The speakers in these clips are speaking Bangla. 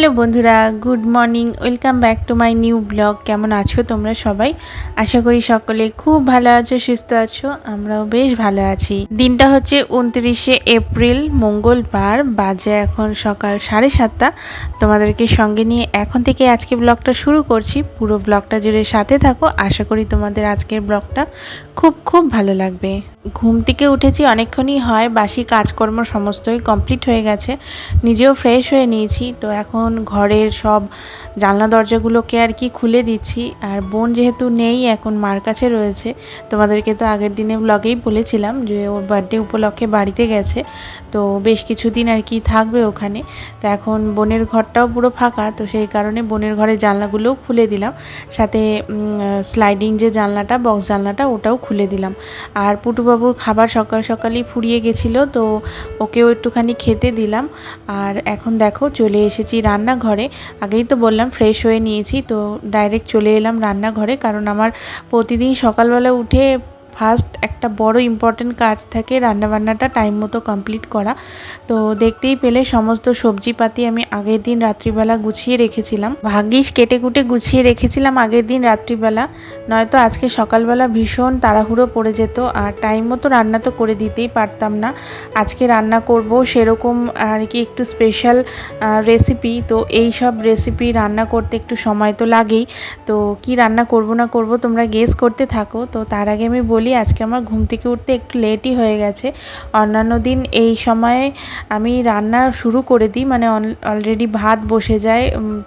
হ্যালো বন্ধুরা, good morning, welcome back to my new blog. কেমন আছো তোমরা সবাই? আশা করি সকলে খুব ভালো আছো, সুস্থ আছো, আমরাও বেশ ভালো আছি। দিনটা হচ্ছে উনত্রিশে এপ্রিল, মঙ্গলবার, বাজে এখন সকাল সাড়ে সাতটা। তোমাদেরকে সঙ্গে নিয়ে এখন থেকে আজকে ব্লগটা শুরু করছি। পুরো ব্লগটা জুড়ে সাথে থাকো। আশা করি তোমাদের আজকের ব্লগটা খুব খুব ভালো লাগবে। ঘুম থেকে উঠেছি অনেকক্ষণই হয়, বাসি কাজকর্ম সমস্তই কমপ্লিট হয়ে গেছে। নিজেও ফ্রেশ হয়ে নিয়েছি, তো এখন ঘরের সব জানলা দরজাগুলোকে আর কি খুলে দিচ্ছি। আর বোন যেহেতু নেই, এখন মার কাছে রয়েছে। তোমাদেরকে তো আগের দিনে ব্লগেই বলেছিলাম যে ওর বার্থডে উপলক্ষে বাড়িতে গেছে। তো বেশ কিছুদিন আর কি থাকবে ওখানে। তো এখন বোনের ঘরটাও পুরো ফাঁকা, তো সেই কারণে বোনের ঘরের জানলাগুলোও খুলে দিলাম। সাথে স্লাইডিং যে জানলাটা বক্স জানলাটা, ওটাও খুলে দিলাম। আর পুটুবাবুর খাবার সকাল সকালই ফুরিয়ে গেছিল, তো ওকেও একটুখানি খেতে দিলাম। আর এখন দেখো, চলে এসেছি রান্নাঘরে। আগেই তো বললাম ফ্রেশ হয়ে নিয়েছি, তো ডাইরেক্ট চলে এলাম রান্নাঘরে, কারণ আমার প্রতিদিন সকালবেলা উঠে ফার্স্ট একটা বড় ইম্পর্টেন্ট কাজ থাকে রান্নাবান্নাটা টাইম মতো কমপ্লিট করা। তো দেখতেই পেলে সমস্ত সবজিপাতি আমি আগের দিন রাত্রিবেলা গুছিয়ে রেখেছিলাম। ভাগ্যিস কেটে কুটে গুছিয়ে রেখেছিলাম আগের দিন রাত্রিবেলা। নয়তো আজকে সকালবেলা ভীষণ তাড়াহুড়ো পড়ে যেত আর টাইম মতো রান্না তো করে দিতেই পারতাম না। আজকে রান্না করব সেরকম আর কি একটু স্পেশাল রেসিপি তো এই সব রেসিপি রান্না করতে একটু সময় তো লাগেই। তো কি রান্না করব না করব তোমরা গেস করতে থাকো। তো তার আগে আমি বলি আজকে আমার ঘুম থেকে উঠতে একটু লেটই হয়ে গেছে। অন্যান্য দিন এই সময়ে আমি রান্না শুরু করে দিই মানে অলরেডি ভাত বসে যায়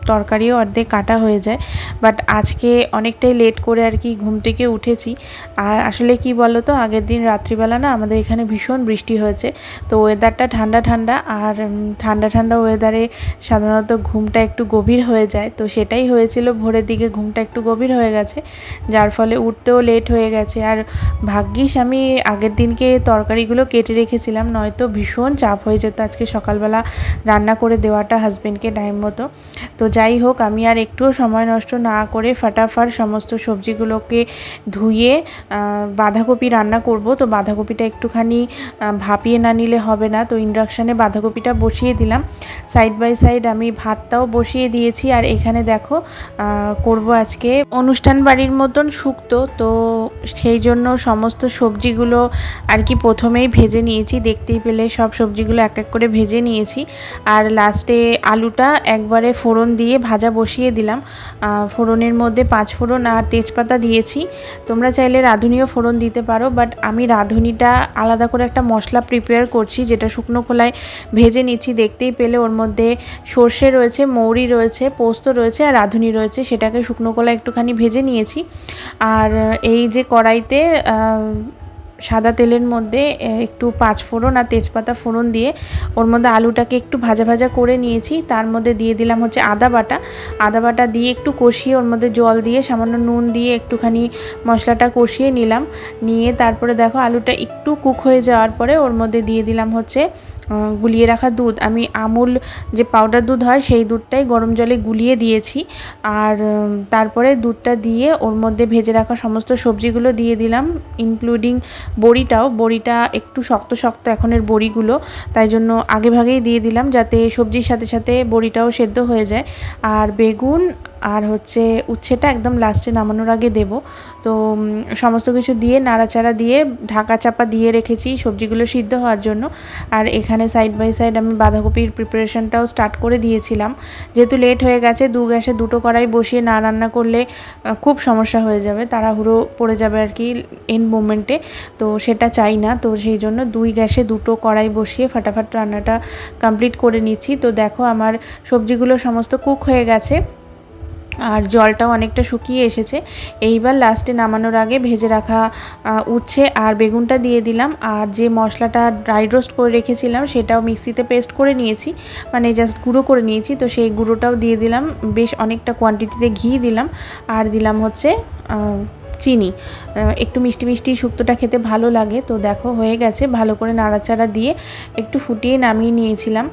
তরকারিও অর্ধেক কাটা হয়ে যায়। বাট আজকে অনেকটাই লেট করে আর কি ঘুম থেকে উঠেছি। আর আসলে কি বলো তো আগের দিন রাত্রিবেলা না আমাদের এখানে ভীষণ বৃষ্টি হয়েছে। তো ওয়েদারটা ঠান্ডা ঠান্ডা, আর ঠান্ডা ঠান্ডা ওয়েদারে সাধারণত ঘুমটা একটু গভীর হয়ে যায়। তো সেটাই হয়েছিল, ভোরের দিকে ঘুমটা একটু গভীর হয়ে গেছে। যার ফলে উঠতেও লেট হয়ে গেছে। আর ভাগ্যিস আমি আগের দিনকে তরকারিগুলো কেটে রেখেছিলাম, নয়তো ভীষণ চাপ হয়ে যেত আজকে সকালবেলা রান্না করে দেওয়াটা হাজব্যান্ডকে টাইম মতো। তো যাই হোক, আমি আর একটুও সময় নষ্ট না করে ফাটাফাট সমস্ত সবজিগুলোকে ধুয়ে বাঁধাকপি রান্না করব। তো বাঁধাকপিটা একটুখানি ভাপিয়ে না নিলে হবে না। তো ইন্ডাকশানে বাঁধাকপিটা বসিয়ে দিলাম। সাইড বাই সাইড আমি ভাতটাও বসিয়ে দিয়েছি। আর এখানে দেখো করব আজকে অনুষ্ঠান বাড়ির মতন শুক্তো। তো সেই জন্য সমস্ত সবজিগুলো আর কি প্রথমেই ভেজে নিয়েছি। দেখতেই পেলে সব সবজিগুলো এক এক করে ভেজে নিয়েছি। আর লাস্টে আলুটা একবারে ফোড়ন দিয়ে ভাজা বসিয়ে দিলাম। ফোড়নের মধ্যে পাঁচ ফোড়ন আর তেজপাতা দিয়েছি। তোমরা চাইলে রাঁধুনিও ফোড়ন দিতে পারো, বাট আমি রাঁধুনিটা আলাদা করে একটা মশলা প্রিপেয়ার করছি, যেটা শুকনো খোলায় ভেজে নিচ্ছি। দেখতেই পেলে ওর মধ্যে সর্ষে রয়েছে, মৌরি রয়েছে, পোস্ত রয়েছে আর রাঁধুনি রয়েছে। সেটাকে শুকনো খোলায় একটুখানি ভেজে নিয়েছি। আর এই যে কড়াইতে সাদা তেলের মধ্যে একটু পাঁচ ফোড়ন আর তেজপাতা ফোড়ন দিয়ে ওর মধ্যে আলুটাকে একটু ভাজা ভাজা করে নিয়েছি। তার মধ্যে দিয়ে দিলাম হচ্ছে আদা বাটা। আদা বাটা দিয়ে একটু কষিয়ে ওর মধ্যে জল দিয়ে, সামান্য নুন দিয়ে একটুখানি মশলাটা কষিয়ে নিলাম। নিয়ে তারপরে দেখো আলুটা একটু কুক হয়ে যাওয়ার পরে ওর মধ্যে দিয়ে দিলাম হচ্ছে গুলিয়ে রাখা দুধ। আমি আমুল যে পাউডার দুধ হয়, সেই দুধটাই গরম জলে গুলিয়ে দিয়েছি। আর তারপরে দুধটা দিয়ে ওর মধ্যে ভেজে রাখা সমস্ত সবজিগুলো দিয়ে দিলাম ইনক্লুডিং বড়িটাও। বড়িটা একটু শক্ত শক্ত এখনের বড়িগুলো, তাই জন্য আগে ভাগেই দিয়ে দিলাম, যাতে সবজির সাথে সাথে বড়িটাও সেদ্ধ হয়ে যায়। আর বেগুন আর হচ্ছে উচ্ছেটা একদম লাস্টে নামানোর আগে দেব। তো সমস্ত কিছু দিয়ে, নাড়াচাড়া দিয়ে, ঢাকা চাপা দিয়ে রেখেছি, সবজিগুলো সিদ্ধ হওয়ার জন্য। আর এখানে সাইড বাই সাইড আমি বাঁধাকপির প্রিপারেশনটাও স্টার্ট করে দিয়েছিলাম। যেহেতু লেট হয়ে গেছে, দু গ্যাসে দুটো কড়াই বসিয়ে না রান্না করলে খুব সমস্যা হয়ে যাবে, তাড়াহুড়ো পড়ে যাবে আর কি এন মোমেন্টে তো সেটা চাই না, তো সেই জন্য দুই গ্যাসে দুটো কড়াই বসিয়ে ফাটাফাট রান্নাটা কমপ্লিট করে নিচ্ছি। তো দেখো, আমার সবজিগুলো সমস্ত কুক হয়ে গেছে। আর জলটাও অনেকটা শুকিয়ে এসেছে। এইবার লাস্টে নামানোর আগে ভেজে রাখা উচ্ছে আর বেগুনটা দিয়ে দিলাম। আর যে মশলাটা ড্রাই রোস্ট করে রেখেছিলাম, সেটাও মিক্সিতে পেস্ট করে নিয়েছি। মানে জাস্ট গুঁড়ো করে নিয়েছি। তো সেই গুঁড়োটাও দিয়ে দিলাম। বেশ অনেকটা কোয়ান্টিটিতে ঘি দিলাম। আর দিলাম হচ্ছে চিনি। একটু মিষ্টি মিষ্টি শুক্তোটা খেতে ভালো লাগে। তো দেখো, হয়ে গেছে। ভালো করে নাড়াচাড়া দিয়ে একটু ফুটিয়ে নামিয়ে নিয়েছিলাম।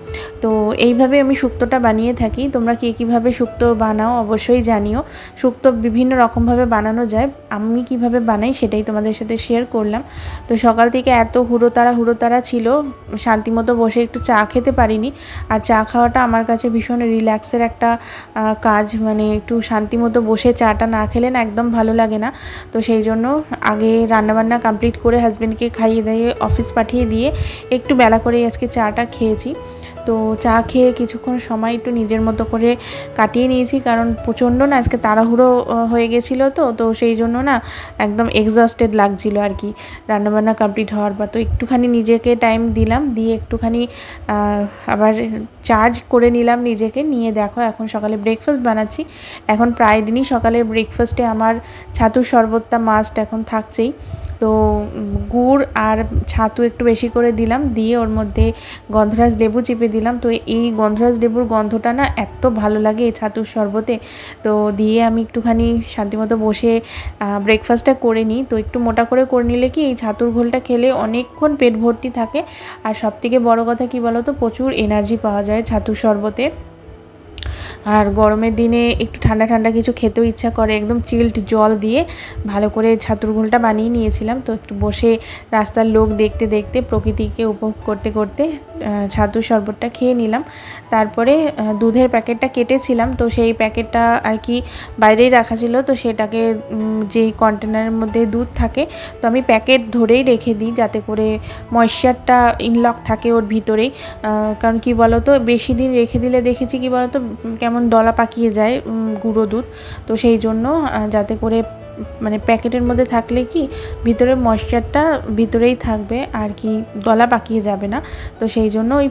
তো এইভাবে আমি শুক্তোটা বানিয়ে থাকি। তোমরা কে কীভাবে শুক্তো বানাও অবশ্যই জানিও। শুক্তো বিভিন্ন রকমভাবে বানানো যায়। আমি কীভাবে বানাই সেটাই তোমাদের সাথে শেয়ার করলাম। তো সকাল থেকে এত হুড়োতাড়া হুড়োতাড়া ছিল শান্তিমতো বসে একটু চা খেতে পারিনি। আর চা খাওয়াটা আমার কাছে ভীষণ রিল্যাক্সের একটা কাজ। মানে একটু শান্তিমতো বসে চাটা না খেলে না একদম ভালো লাগে না। তো সেই জন্য আগে রান্নাবান্না কমপ্লিট করে হাজব্যান্ডকে খাইয়ে দিয়ে অফিস পাঠিয়ে দিয়ে একটু বেলা করেই আজকে চাটা খেয়েছি। তো চা খেয়ে কিছুক্ষণ সময় একটু নিজের মতো করে কাটিয়ে নিয়েছি, কারণ প্রচণ্ড না আজকে তাড়াহুড়ো হয়ে গেছিল তো তো সেই জন্য না একদম এক্সস্টেড লাগছিল আর কি। রান্নাবান্না কমপ্লিট হওয়ার পর তো একটুখানি নিজেকে টাইম দিলাম, দিয়ে একটুখানি আবার চার্জ করে নিলাম নিজেকে, নিয়ে দেখো এখন সকালে ব্রেকফাস্ট বানাচ্ছি। এখন প্রায় দিনই সকালের ব্রেকফাস্টে আমার ছাতুর শরবতটা মাস্ট এখন থাকছেই। তো গুড় আর ছাতু একটু বেশি করে দিলাম, দিয়ে ওর মধ্যে গন্ধরাজ লেবু চেপে দিলাম। তো এই গন্ধরাজ লেবুর গন্ধটা না এত ভালো লাগে এই ছাতুর শরবতে। তো দিয়ে আমি একটুখানি শান্তিমতো বসে ব্রেকফাস্টটা করে নিই। তো একটু মোটা করে করে নিলে কি এই ছাতুর ঘোলটা খেলে অনেকক্ষণ পেট ভর্তি থাকে। আর সবথেকে বড় কথা কি বলো তো প্রচুর এনার্জি পাওয়া যায় ছাতুর শরবতে। আর গরমের দিনে একটু ঠান্ডা ঠান্ডা কিছু খেতেও ইচ্ছা করে, একদম চিল্ড জল দিয়ে ভালো করে ছাতুর ঘোলটা বানিয়ে নিয়েছিলাম। তো একটু বসে রাস্তার লোক দেখতে দেখতে, প্রকৃতিকে উপভোগ করতে করতে ছাতুর শরবতটা খেয়ে নিলাম। তারপরে দুধের প্যাকেটটা কেটেছিলাম, তো সেই প্যাকেটটা আর কি বাইরেই রাখা ছিল, তো সেটাকে যেই কন্টেনারের মধ্যে দুধ থাকে, তো আমি প্যাকেট ধরেই রেখে দিই যাতে করে ময়েশ্চারটা ইনলক থাকে ওর ভিতরেই। কারণ কি বলতো, বেশি দিন রেখে দিলে দেখেছি কি বলতো কেমন দলা পাকিয়ে যায় গুঁড়ো দুধ। তো সেই জন্য যাতে করে মানে প্যাকেটের মধ্যে থাকলে কি ভিতরে ময়েশ্চারটা ভিতরেই থাকবে আর কি গলা পাকিয়ে যাবে না। তো সেই জন্য ওই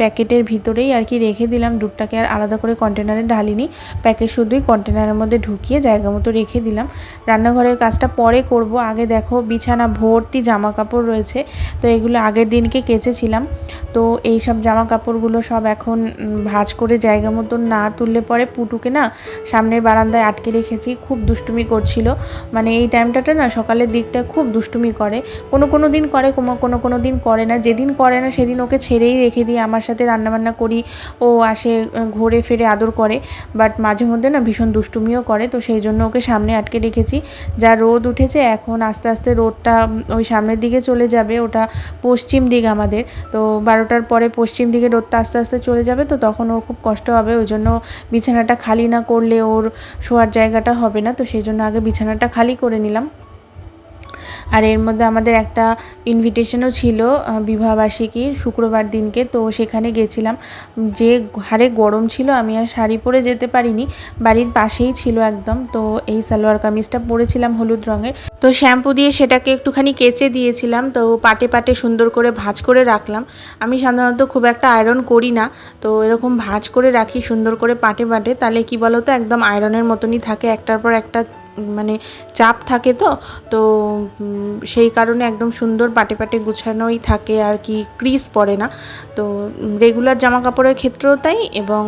প্যাকেটের ভিতরেই আর কি রেখে দিলাম দুধটাকে আর আলাদা করে কন্টেনারে ঢালিনি। প্যাকেট শুধুই কন্টেনারের মধ্যে ঢুকিয়ে জায়গা মতো রেখে দিলাম। রান্নাঘরের কাজটা পরে করব। আগে দেখো বিছানা, ভর্তি জামা কাপড় রয়েছে। তো এগুলো আগের দিনকে কেচেছিলাম। তো এই সব জামা কাপড়গুলো সব এখন ভাঁজ করে জায়গা মতো না তুললে পরে পুটুকে না সামনের বারান্দায় আটকে রেখেছি। খুব দুষ্টুমি করছিল। মানে এই টাইমটাতে না সকালের দিকটা খুব দুষ্টুমি করে। কোনো কোনো দিন করে, কোনো কোনো দিন করে না। যেদিন করে না সেদিন ওকে ছেড়েই রেখে দিই আমার সাথে রান্নাবান্না করি। ও আসে ঘুরে, ফিরে আদর করে। বাট মাঝে মধ্যে না ভীষণ দুষ্টুমিও করে। তো সেই জন্য ওকে সামনে আটকে রেখেছি। যা রোদ উঠেছে এখন আস্তে আস্তে রোদটা ওই সামনের দিকে চলে যাবে। ওটা পশ্চিম দিক আমাদের। তো বারোটার পরে পশ্চিম দিকে রোদটা আস্তে আস্তে চলে যাবে। তো তখন ওর খুব কষ্ট হবে। ওই জন্য বিছানাটা খালি না করলে ওর শোয়ার জায়গাটা হবে না। তো সেই জন্য আগে বিছানাটা খালি করে নিলাম। আর এর মধ্যে আমাদের একটা ইনভিটেশনও ছিল বিবাহবার্ষিকীর শুক্রবার দিনকে, তো সেখানে গেছিলাম। যে হারে গরম ছিল, আমি আর শাড়ি পরে যেতে পারিনি, বাড়ির পাশেই ছিল একদম, তো এই সালোয়ার কামিজটা পরেছিলাম হলুদ রঙের। তো শ্যাম্পু দিয়ে সেটাকে একটুখানি কেচে দিয়েছিলাম, তো পাটে পাটে সুন্দর করে ভাঁজ করে রাখলাম। আমি সাধারণত খুব একটা আয়রন করি না, তো এরকম ভাঁজ করে রাখি সুন্দর করে পাটে পাটে, তাহলে কি বলো তো একদম আয়রনের মতনই থাকে, একটার পর একটা মানে চাপ থাকে তো তো সেই কারণে একদম সুন্দর পাটে পাটে গুছানোই থাকে আর কি ক্রিজ পড়ে না। তো রেগুলার জামা কাপড়ের ক্ষেত্রেও তাই এবং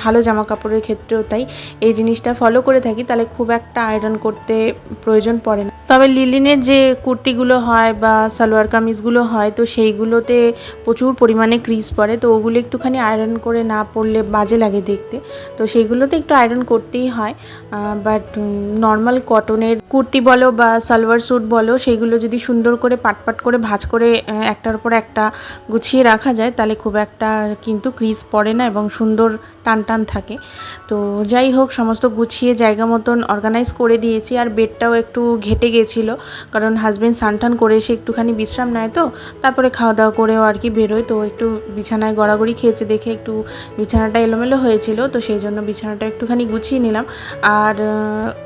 ভালো জামা কাপড়ের ক্ষেত্রেও তাই। এই জিনিসটা ফলো করে থাকি, তাহলে খুব একটা আয়রন করতে প্রয়োজন পড়ে না। তবে লিলিনের যে কুর্তিগুলো হয় বা সালোয়ার কামিজগুলো হয়, তো সেইগুলোতে প্রচুর পরিমাণে ক্রিজ পড়ে। তো ওগুলো একটুখানি আয়রন করে না পড়লে বাজে লাগে দেখতে। তো সেইগুলোতে একটু আয়রন করতেই হয়। বাট নর্মাল কটনের কুর্তি বলো বা সালোয়ার স্যুট বলো, সেগুলো যদি সুন্দর করে পাট পাট করে, ভাজ করে একটার পর একটা গুছিয়ে রাখা যায়, তাহলে খুব একটা কিন্তু ক্রিজ পড়ে না এবং সুন্দর টান টান থাকে। তো যাই হোক, সমস্ত গুছিয়ে জায়গা মতন অর্গানাইজ করে দিয়েছি আর বেডটাও একটু ঘেটে গেছিল। কারণ হাজব্যান্ড সানটান করে এসে একটুখানি বিশ্রাম নেয় তো, তারপরে খাওয়া দাওয়া করেও আর কি বেরোয়। তো একটু বিছানায় গড়াগড়ি খেয়েছে দেখে একটু বিছানাটা এলোমেলো হয়েছিল, তো সেই জন্য বিছানাটা একটুখানি গুছিয়ে নিলাম। আর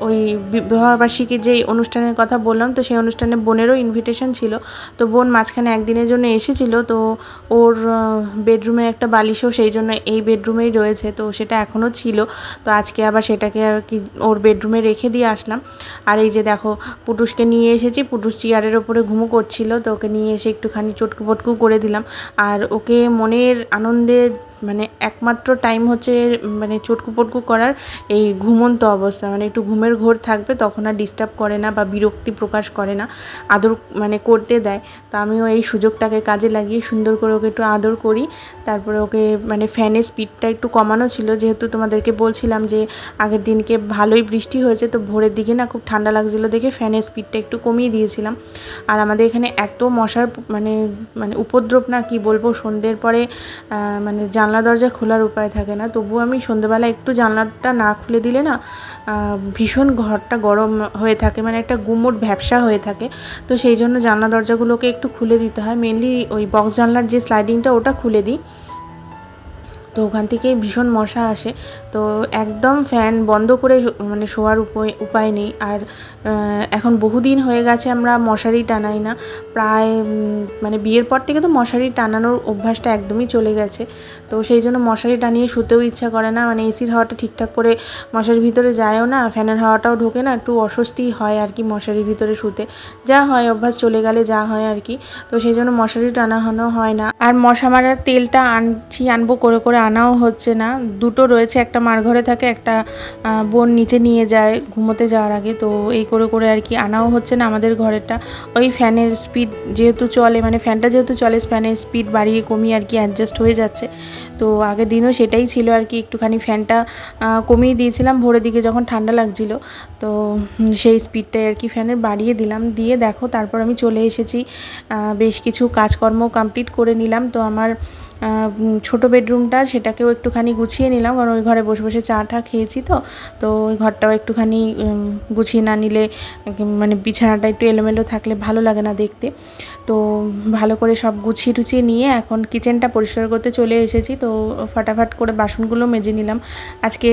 ওই বিবাহবার্ষিকীর যেই অনুষ্ঠানের কথা বললাম, তো সেই অনুষ্ঠানে বোনেরও ইনভিটেশন ছিল। তো বোন মাঝখানে একদিনের জন্য এসেছিল, তো ওর বেডরুমে একটা বালিশও, সেই জন্য এই বেডরুমেই রয়েছে। তো সেটা এখনও ছিল। তো আজকে আবার সেটাকে আর কি ওর বেডরুমে রেখে দিয়ে আসলাম। আর এই যে দেখো পুটুষকে নিয়ে এসেছি পুটুষ চেয়ারের ওপরে ঘুমো করছিল, তো ওকে নিয়ে এসে একটুখানি চটকু পটকু করে দিলাম। আর ওকে মনের আনন্দে মানে একমাত্র টাইম হচ্ছে মানে চটকু পটকু করার এই ঘুমন্ত অবস্থা। মানে একটু ঘুমের ঘোর থাকবে, তখন আর ডিস্টার্ব করে না বা বিরক্তি প্রকাশ করে না, আদর মানে করতে দেয়। তো আমিও এই সুযোগটাকে কাজে লাগিয়ে সুন্দর করে ওকে একটু আদর করি। তারপরে ওকে মানে ফ্যানের স্পিডটা একটু কমানো ছিল। যেহেতু তোমাদেরকে বলছিলাম যে, আগের দিনকে ভালোই বৃষ্টি হয়েছে, তো ভোরের দিকে না খুব ঠান্ডা লাগছিল দেখে ফ্যানের স্পিডটা একটু কমিয়ে দিয়েছিলাম। আর আমাদের এখানে এত মশার মানে মানে উপদ্রব না, কি বলব, সন্ধ্যের পরে মানে জানলা দরজা খোলার উপায় থাকে না। তবু আমি সন্ধ্যেবেলা একটু জানলাটা না খুলে দিলে না ভীষণ ঘরটা গরম হয়ে থাকে মানে একটা গুমোট ভ্যাবসা হয়ে থাকে। তো সেই জন্য জানলা দরজাগুলোকে একটু খুলে দিতে হয়। মেনলি ওই বক্স জানলার যে স্লাইডিংটা ওটা খুলে দিই। তো ওখান থেকেই ভীষণ মশা আসে। তো একদম ফ্যান বন্ধ করে মানে শোয়ার উপায় উপায় নেই। আর এখন বহুদিন হয়ে গেছে আমরা মশারি টানাই না। প্রায় মানে বিয়ের পর থেকে তো মশারি টানানোর অভ্যাসটা একদমই চলে গেছে। তো সেই জন্য মশারি টানিয়ে শুতেও ইচ্ছা করে না। মানে এসির হাওয়াটা ঠিকঠাক করে মশারির ভিতরে যায়ও না, ফ্যানের হাওয়াটাও ঢোকে না, একটু অস্বস্তি হয় আর কি মশারির ভিতরে শুতে। যা হয়, অভ্যাস চলে গেলে যা হয় আর কি। তো সেই জন্য মশারি টানানো হয় না। আর মশা মারার তেলটা আনছি, আনব, করে করে আনাও হচ্ছে না। দুটো রয়েছে, একটা মার ঘরে থাকে, একটা বোন নিচে নিয়ে যায় ঘুমোতে যাওয়ার আগে। তো এই করে করে আর কি আনাও হচ্ছে না আমাদের ঘরেরটা। ওই ফ্যানের স্পিড যেহেতু চলে মানে ফ্যানটা যেহেতু চলে, ফ্যানের স্পিড বাড়িয়ে কমিয়ে আর কি অ্যাডজাস্ট হয়ে যাচ্ছে। তো আগের দিনও সেটাই ছিল আর কি, একটুখানি ফ্যানটা কমিয়ে দিয়েছিলাম, ভোরের দিকে যখন ঠান্ডা লাগছিল। তো সেই স্পিডটাই আর কি ফ্যানের বাড়িয়ে দিলাম। দিয়ে দেখো, তারপর আমি চলে এসেছি। বেশ কিছু কাজকর্ম কমপ্লিট করে নিলাম। তো আমার ছোট বেডরুমটা সেটাকেও একটুখানি গুছিয়ে নিলাম, কারণ ওই ঘরে বসে বসে চা টা খেয়েছি তো। তো ওই ঘরটাও একটুখানি গুছিয়ে না নিলে মানে বিছানাটা একটু এলোমেলো থাকলে ভালো লাগে না দেখতে। তো ভালো করে সব গুছিয়ে টুছিয়ে নিয়ে এখন কিচেনটা পরিষ্কার করতে চলে এসেছি, তো ফাটাফাট করে বাসনগুলো মেজে নিলাম। আজকে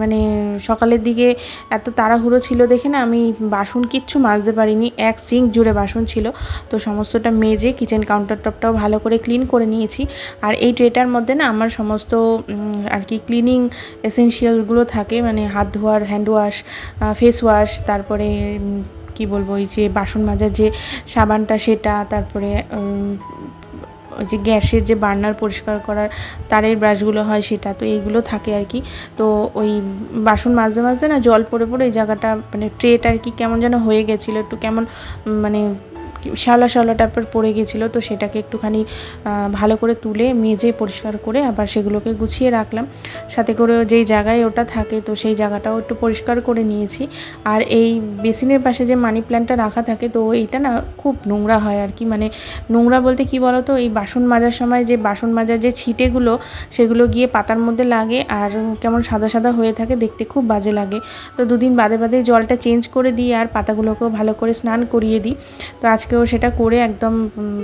মানে সকালের দিকে এত তাড়াহুড়ো ছিল দেখে না আমি বাসন কিচ্ছু মাজতে পারিনি, এক সিঙ্ক জুড়ে বাসন ছিল। তো সমস্তটা মেজে কিচেন কাউন্টার টপটাও ভালো করে ক্লিন করে নিয়েছি। আর এই ট্রেটার মধ্যে না আমার সমস্ত আর কি ক্লিনিং এসেনশিয়ালগুলো থাকে মানে হাত ধোয়ার হ্যান্ড ওয়াশ ফেস ওয়াশ তারপরে কি বলব ওই যে বাসন মাজার যে সাবানটা সেটা, তারপরে ওই যে গ্যাসের যে বার্নার পরিষ্কার করার তারের ব্রাশগুলো হয় সেটা, তো এইগুলো থাকে আর কি। তো ওই বাসন মাজতে মাজতে না জল পড়ে পড়ে এই জায়গাটা মানে ট্রেটা আর কি কেমন যেন হয়ে গেছিল, একটু কেমন মানে শ্যাওলা শ্যাওলা টাইপের পড়ে গেছিল, তো সেটাকে একটুখানি ভালো করে তুলে মেজে পরিষ্কার করে আবার সেগুলোকে গুছিয়ে রাখলাম। সাথে করে যেই জায়গায় ওটা থাকে, তো সেই জায়গাটাও একটু পরিষ্কার করে নিয়েছি। আর এই বেসিনের পাশে যে মানি প্ল্যান্টটা রাখা থাকে, তো এইটা না খুব নোংরা হয় আর কি। মানে নোংরা বলতে কি বলো তো এই বাসন মাজার সময় যে বাসন মাজার যে ছিটেগুলো, সেগুলো গিয়ে পাতার মধ্যে লাগে আর কেমন সাদা সাদা হয়ে থাকে, দেখতে খুব বাজে লাগে। তো দুদিন বাদে বাদে জলটা চেঞ্জ করে দিই আর পাতাগুলোকেও ভালো করে স্নান করিয়ে দিই। তো আজকেও সেটা করে একদম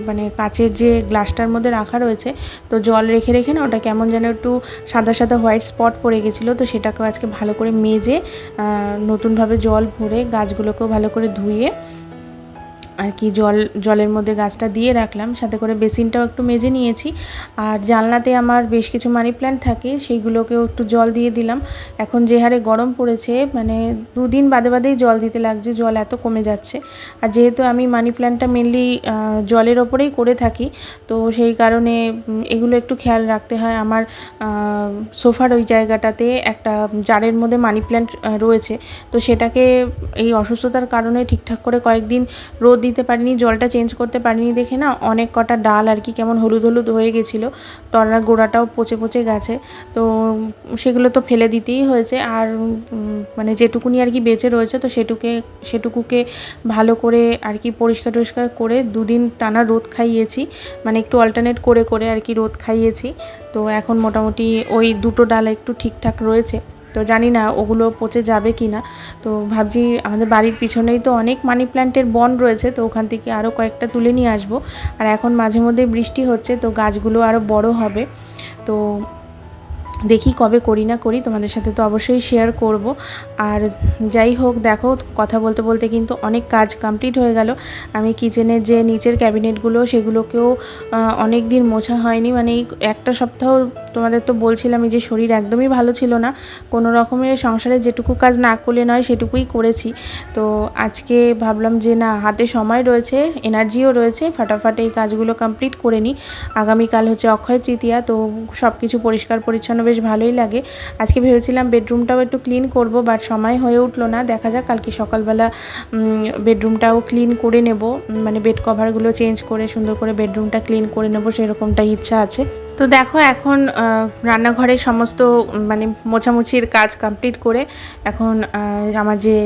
মানে কাচের যে গ্লাসটার মধ্যে রাখা রয়েছে, তো জল রেখে রেখে না ওটা কেমন যেন একটু সাদা সাদা হোয়াইট স্পট পড়ে গেছিল, তো সেটাকেও আজকে ভালো করে মেজে নতুনভাবে জল ভরে গাছগুলোকেও ভালো করে ধুয়ে আর কি জল, জলের মধ্যে গাছটা দিয়ে রাখলাম, সাথে করে বেসিনটাও একটু মেজে নিয়েছি। আর জানলাতে আমার বেশ কিছু মানি প্ল্যান্ট থাকে, সেইগুলোকেও একটু জল দিয়ে দিলাম। এখন যে হারে গরম পড়েছে মানে দুদিন বাদে বাদেই জল দিতে লাগছে, জল এত কমে যাচ্ছে। আর যেহেতু আমি মানি প্ল্যান্টটা মেনলি জলের ওপরেই করে থাকি, তো সেই কারণে এগুলো একটু খেয়াল রাখতে হয়। আমার সোফার ওই জায়গাটাতে একটা জারের মধ্যে মানি প্ল্যান্ট রয়েছে। তো সেটাকে এই অসুস্থতার কারণে ঠিকঠাক করে কয়েকদিন রোদ দিতে পারিনি, জলটা চেঞ্জ করতে পারিনি দেখে না অনেক কটা ডাল আর কি কেমন হলুদ হলুদ হয়ে গেছিল। তলার গোড়াটাও পচে পচে গেছে। তো সেগুলো তো ফেলে দিতেই হয়েছে। আর মানে যেটুকুনি আর কি বেঁচে রয়েছে তো সেটুকে, সেটুকুকে ভালো করে আর কি পরিষ্কার টরিষ্কার করে দুদিন টানা রোদ খাইয়েছি। মানে একটু অল্টারনেট করে করে আর কি রোদ খাইয়েছি। তো এখন মোটামুটি ওই দুটো ডাল একটু ঠিকঠাক রয়েছে। তো জানি না ওগুলো পচে যাবে কি না তো ভাবছি আমাদের বাড়ির পিছনেই তো অনেক মানি প্ল্যান্টের বন রয়েছে, তো ওখান থেকে আরও কয়েকটা তুলে নিয়ে আসব। আর এখন মাঝে মধ্যে বৃষ্টি হচ্ছে, তো গাছগুলো আরও বড় হবে। তো দেখি কবে করি না করি, তোমাদের সাথে তো অবশ্যই শেয়ার করব। আর যাই হোক, দেখো, কথা বলতে বলতে কিন্তু অনেক কাজ কমপ্লিট হয়ে গেল। আমি কিচেনের যে নিচের ক্যাবিনেটগুলো সেগুলোকেও অনেক দিন মোছা হয়নি। মানে এই একটা সপ্তাহ তোমাদের তো বলছিলামই যে শরীর একদমই ভালো ছিল না। কোনো রকমের সংসারে যেটুকু কাজ না করলে নয়, সেটুকুই করেছি। তো আজকে ভাবলাম যে না, হাতে সময় রয়েছে এনার্জিও রয়েছে, ফাটাফাট এই কাজগুলো কমপ্লিট করে নিই। আগামীকাল হচ্ছে অক্ষয় তৃতীয়া, তো সব কিছু পরিষ্কার পরিচ্ছন্ন ভালোই লাগে। আজকে ভেবেছিলাম বেডরুমটাও একটু ক্লিন করব, বাট সময় হয়ে উঠল না। দেখা যাক, কালকে সকালবেলা বেডরুমটাও ক্লিন করে নেব। মানে বেড কভারগুলো চেঞ্জ করে সুন্দর করে বেডরুমটা ক্লিন করে নেব সেরকমটা ইচ্ছা আছে। তো দেখো এখন রান্নাঘরের সমস্ত মানে মোছামুছির কাজ কমপ্লিট করে এখন আমার যে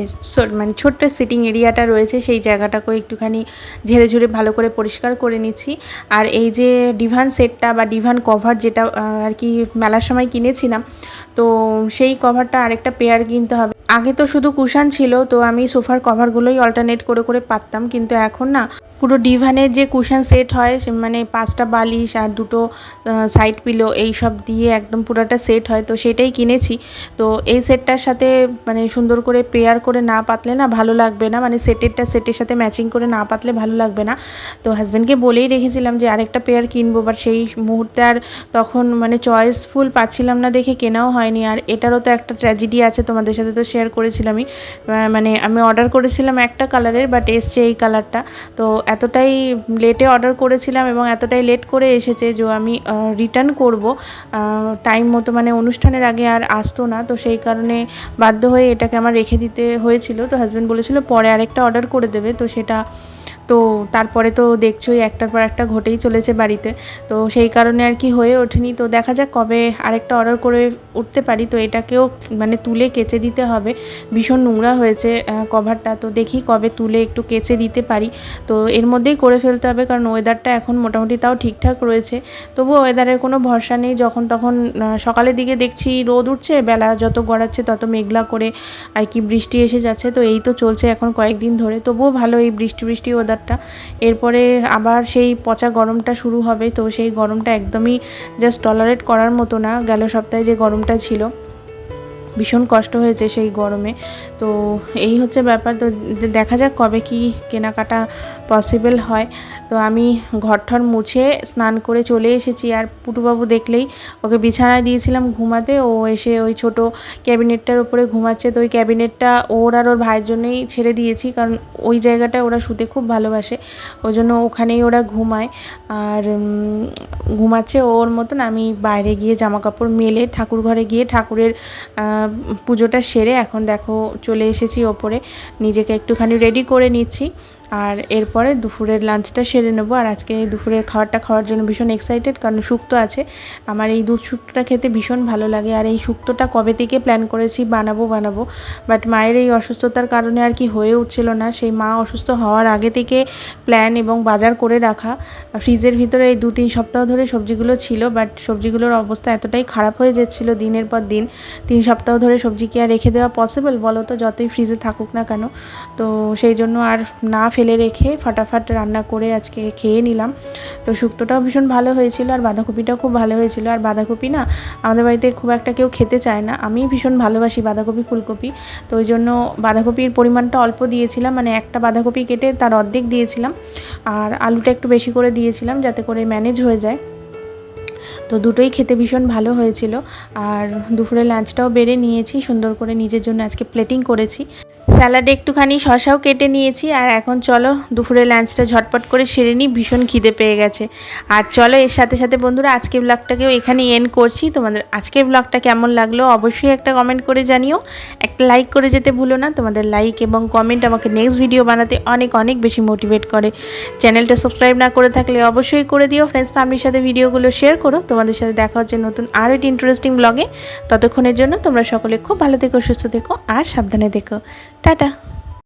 মানে ছোট্ট সিটিং এরিয়াটা রয়েছে সেই জায়গাটাকেও একটুখানি ঝেড়ে ঝুড়ে ভালো করে পরিষ্কার করে নিচ্ছি। আর এই যে ডিভান সেটটা বা ডিভান কভার যেটা আর কি মেলার সময় কিনেছিলাম, তো সেই কভারটা আরেকটা পেয়ার কিনতে হবে। আগে তো শুধু কুশান ছিল, তো আমি সোফার কভারগুলোই অল্টারনেট করে করে পাততাম, কিন্তু এখন না পুরো ডিভানের যে কুশন সেট হয় মানে পাঁচটা বালিশ আর দুটো সাইড পিলো এই সব দিয়ে একদম পুরোটা সেট হয়, তো সেটাই কিনেছি। তো এই সেটটার সাথে মানে সুন্দর করে পেয়ার করে না পাতলে না ভালো লাগবে না মানে সেটেরটা সেটের সাথে ম্যাচিং করে না পাতলে ভালো লাগবে না। তো হাজব্যান্ডকে বলেই রেখেছিলাম যে আরেকটা পেয়ার কিনবো বাট সেই মুহূর্তে আর তখন মানে চয়েসফুল পাচ্ছিলাম না দেখে কেনাও হয়নি। আর এটারও তো একটা ট্র্যাজেডি আছে তোমাদের সাথে তো শেয়ার করেছিলামই। মানে আমি অর্ডার করেছিলাম একটা কালারের বাট এসছে এই কালারটা তো এতটাই লেটে অর্ডার করেছিলাম এবং এতটাই লেট করে এসেছে যে আমি রিটার্ন করব। টাইম মতো মানে অনুষ্ঠানের আগে আর আসতো না। তো সেই কারণে বাধ্য হয়ে এটাকে আমার রেখে দিতে হয়েছিল। তো হাজব্যান্ড বলেছিল, পরে আরেকটা অর্ডার করে দেবে। তো সেটা তো তারপরে তো দেখছোই একটার পর একটা ঘটেই চলেছে বাড়িতে। তো সেই কারণে আর কি হয়ে ওঠেনি। তো দেখা যাক কবে আরেকটা অর্ডার করে উঠতে পারি। তো এটাকেও মানে তুলে কেচে দিতে হবে। ভীষণ নোংরা হয়েছে কভারটা তো দেখি কবে তুলে একটু কেচে দিতে পারি। তো এর মধ্যেই করে ফেলতে হবে কারণ ওয়েদারটা এখন মোটামুটি তাও ঠিকঠাক রয়েছে। তবুও ওয়েদারের কোনো ভরসা নেই। যখন তখন সকালের দিকে দেখছি রোদ উঠছে, বেলা যত গড়াচ্ছে তত মেঘলা করে আর কি বৃষ্টি এসে যাচ্ছে। তো এই তো চলছে এখন কয়েকদিন ধরে। তবুও ভালো এই বৃষ্টি বৃষ্টি ওয়েদার ওয়েদারটা এরপরে আবার সেই পচা গরমটা শুরু হবে, তো সেই গরমটা একদমই জাস্ট টলারেট করার মতো না। গেল সপ্তাহে যে গরমটা ছিল, ভীষণ কষ্ট হয়েছে সেই গরমে। তো এই হচ্ছে ব্যাপার। তো দেখা যাক কবে কি কেনাকাটা পসিবল হয়। তো আমি ঘরঠর মুছে স্নান করে চলে এসেছি। আর পুটুবাবু দেখলেই ওকে বিছানায় দিয়েছিলাম ঘুমাতে। ও এসে ওই ছোট ক্যাবিনেটটার উপরে ঘুমাচ্ছে। তো ওই ক্যাবিনেটটা ওর আর ওর ভাইয়ের জন্যই ছেড়ে দিয়েছি। কারণ ওই জায়গাটায় ওরা শুতে খুব ভালোবাসে। ওই জন্য ওখানেই ওরা ঘুমায়। আর ঘুমাচ্ছে ওর মতন। আমি বাইরে গিয়ে জামা কাপড় মেলে ঠাকুর ঘরে গিয়ে ঠাকুরের পুজোটা সেরে এখন দেখো চলে এসেছি ওপরে। নিজেকে একটুখানি রেডি করে নিচ্ছি। আর এরপরে দুপুরের লাঞ্চটা সেরে নেব। আর আজকে এই দুপুরের খাবারটা খাওয়ার জন্য ভীষণ এক্সাইটেড কারণ শুক্তো আছে। আমার এই দুধ শুক্তোটা খেতে ভীষণ ভালো লাগে। আর এই শুক্তোটা কবে থেকে প্ল্যান করেছি বানাবো বানাবো। বাট মায়ের এই অসুস্থতার কারণে আর কি হয়ে উঠছিল না। সেই মা অসুস্থ হওয়ার আগে থেকে প্ল্যান এবং বাজার করে রাখা। ফ্রিজের ভিতরে এই দু তিন সপ্তাহ ধরে সবজিগুলো ছিল বাট সবজিগুলোর অবস্থা এতটাই খারাপ হয়ে যাচ্ছিল দিনের পর দিন। তিন সপ্তাহ ধরে সবজি কি আর রেখে দেওয়া পসিবল বলো তো? যতই ফ্রিজে থাকুক না কেন। তো সেই জন্য আর না ফেলে রেখে ফাটাফাট রান্না করে আজকে খেয়ে নিলাম। তো শুক্তোটাও ভীষণ ভালো হয়েছিল আর বাঁধাকপিটাও খুব ভালো হয়েছিল। আর বাঁধাকপি না আমাদের বাড়িতে খুব একটা কেউ খেতে চায় না। আমি ভীষণ ভালোবাসি বাঁধাকপি, ফুলকপি। তো ওই জন্য বাঁধাকপির পরিমাণটা অল্প দিয়েছিলাম। মানে একটা বাঁধাকপি কেটে তার অর্ধেক দিয়েছিলাম। আর আলুটা একটু বেশি করে দিয়েছিলাম যাতে করে ম্যানেজ হয়ে যায়। তো দুটোই খেতে ভীষণ ভালো হয়েছিল। আর দুপুরে লাঞ্চটাও বেড়ে নিয়েছি। সুন্দর করে নিজের জন্য আজকে প্লেটিং করেছি। স্যালাডে একটুখানি শশাও কেটে নিয়েছি আর এখন চলো দুপুরে লাঞ্চটা ঝটপট করে সেরে নিই, ভীষণ খিদে পেয়ে গেছে। আর চলো এর সাথে সাথে বন্ধুরা, আজকে ব্লগটাকেও এখানে এন্ড করছি। তোমাদের আজকের ব্লগটা কেমন লাগল অবশ্যই একটা কমেন্ট করে জানিও। একটা লাইক করে যেতে ভুলো না, তোমাদের লাইক এবং কমেন্ট আমাকে নেক্সট ভিডিও বানাতে অনেক অনেক বেশি মোটিভেট করে। চ্যানেলটা সাবস্ক্রাইব না করে থাকলে অবশ্যই করে দিও। ফ্রেন্ডস ফ্যামিলির সাথে ভিডিওগুলো শেয়ার করো। তোমাদের সাথে দেখা হচ্ছে নতুন আরও একটি ইন্টারেস্টিং ব্লগে ততক্ষণের জন্য তোমরা সকলে খুব ভালো থেকো, সুস্থ থেকো আর সাবধানে থেকো। টাটা।